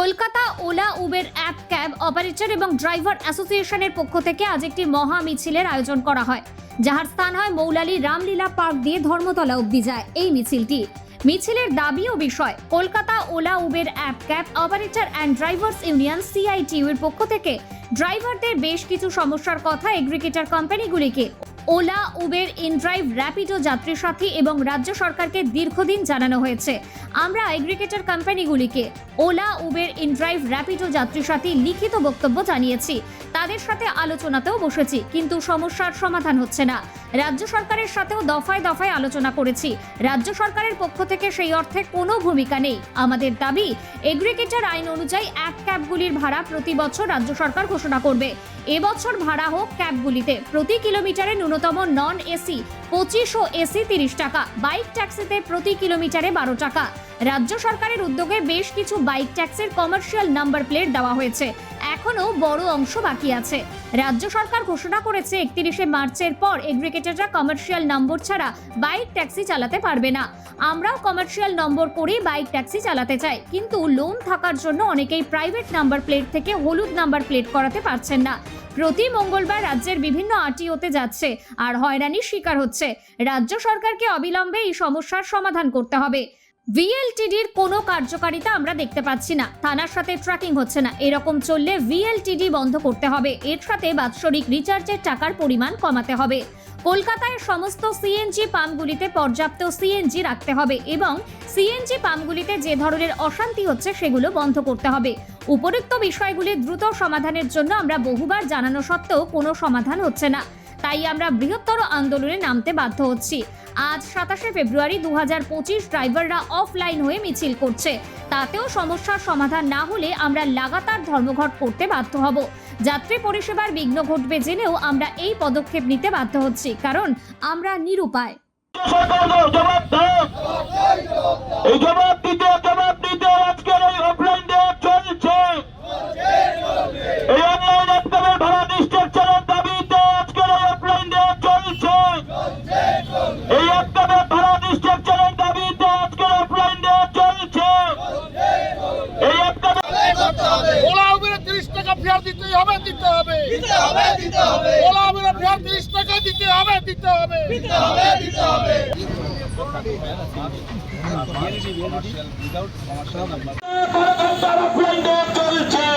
Kolkata Ola, Uber app, cab, operator এবং driver অ্যাসোসিয়েশনের পক্ষ থেকে আজ একটি মহা মিছিলের আয়োজন করা হয়, যাহার স্থান হয় মৌলালী রামলীলা পার্ক দিয়ে ধর্মতলা অবধি যায় এই মিছিলটি। মিছিলের দাবি ও বিষয়, Kolkata Ola, Uber app, cab, operator and drivers union CITU এর পক্ষ থেকে ড্রাইভারদের বেশ কিছু সমস্যার কথা এগ্রিগেটর কোম্পানিগুলিকে OLA, Uber, inDrive, Rapido Yatri Sathi এবং রাজ্য সরকারকে দীর্ঘদিন জানানো হয়েছে। আমরা এগ্রিগেটর কোম্পানিগুলিকে OLA, Uber, inDrive, Rapido Yatri Sathi লিখিত বক্তব্য জানিয়েছি। তাদের সাথে আলোচনাতেও বসেছি, কিন্তু সমস্যার সমাধান হচ্ছে না। রাজ্য সরকারের সাথেও দফায় দফায় আলোচনা করেছি। রাজ্য সরকারের পক্ষ থেকে সেই অর্থে কোনো ভূমিকা নেই। আমাদের দাবি এগ্রিগেটর আইন অনুযায়ী এক ক্যাবগুলির ভাড়া প্রতি বছর রাজ্য সরকার ঘোষণা করবে। এবছর ভাড়া হোক ক্যাবগুলিতে, প্রতি কিলোমিটারে ন্যূনতম নন এসি পঁচিশ ও এসি তিরিশ টাকা বাইক ট্যাক্সিতে প্রতি কিলোমিটারে বারো টাকা। রাজ্য সরকারের উদ্যোগে বেশ কিছু বাইক ট্যাক্সির কমার্শিয়াল নাম্বার প্লেট দেওয়া হয়েছে। এখনও বড় অংশ বাকি আছে। রাজ্য সরকার ঘোষণা করেছে, একত্রিশে মার্চের পর এগ্রিগেটররা কমার্শিয়াল নম্বর ছাড়া বাইক ট্যাক্সি চালাতে পারবে না। আমরাও কমার্শিয়াল নম্বর করেই বাইক ট্যাক্সি চালাতে চাই, কিন্তু লোন থাকার জন্য অনেকেই প্রাইভেট নাম্বার প্লেট থেকে হলুদ নাম্বার প্লেট করাতে পারছেন না। প্রতি মঙ্গলবার রাজ্যের বিভিন্ন আরটিওতে যাচ্ছে আর হয়রানির শিকার হচ্ছে। রাজ্য সরকারকে অবিলম্বে এই সমস্যার সমাধান করতে হবে। ভিএলটিডির কোনো কার্যকারিতা আমরা দেখতে পাচ্ছি না। থানার সাথে ট্র্যাকিং হচ্ছে না। এরকম চললে ভিএলটিডি বন্ধ করতে হবে। এর সাথে বাৎসরিক রিচার্জের টাকার পরিমাণ কমাতে হবে। কলকাতায় সমস্ত সিএনজি পাম্পগুলিতে পর্যাপ্ত সিএনজি রাখতে হবে এবং সিএনজি পাম্পগুলিতে যে ধরনের অশান্তি হচ্ছে সেগুলো বন্ধ করতে হবে। উপরোক্ত বিষয়গুলি দ্রুত সমাধানের জন্য আমরা বহুবার জানানো সত্ত্বেও কোনো সমাধান হচ্ছে না। তাই আমরা বৃহত্তর আন্দোলনে নামতে বাধ্য হচ্ছি। আজ সাতাশে ফেব্রুয়ারি দু হাজার পঁচিশ ড্রাইভাররা অফলাইন হয়ে মিছিল করছে। তাতেও সমস্যার সমাধান না হলে আমরা লাগাতার ধর্মঘট করতে বাধ্য হব। যাত্রী পরিষেবার বিঘ্ন ঘটবে জেনেও আমরা এই পদক্ষেপ নিতে বাধ্য হচ্ছি, কারণ আমরা নিরুপায়। জবাব দিতে জবাব দিতে আজকের এই টাকা ফেয়ার দিতেই হবে দিতে হবে। দিতে হবে দিতে হবে। ওলা উবেরে ফেয়ার তিরিশ টাকা দিতে হবে দিতে হবে। দিতে হবে দিতে হবে। ঘণ্টার অফলাইন ডে চলছে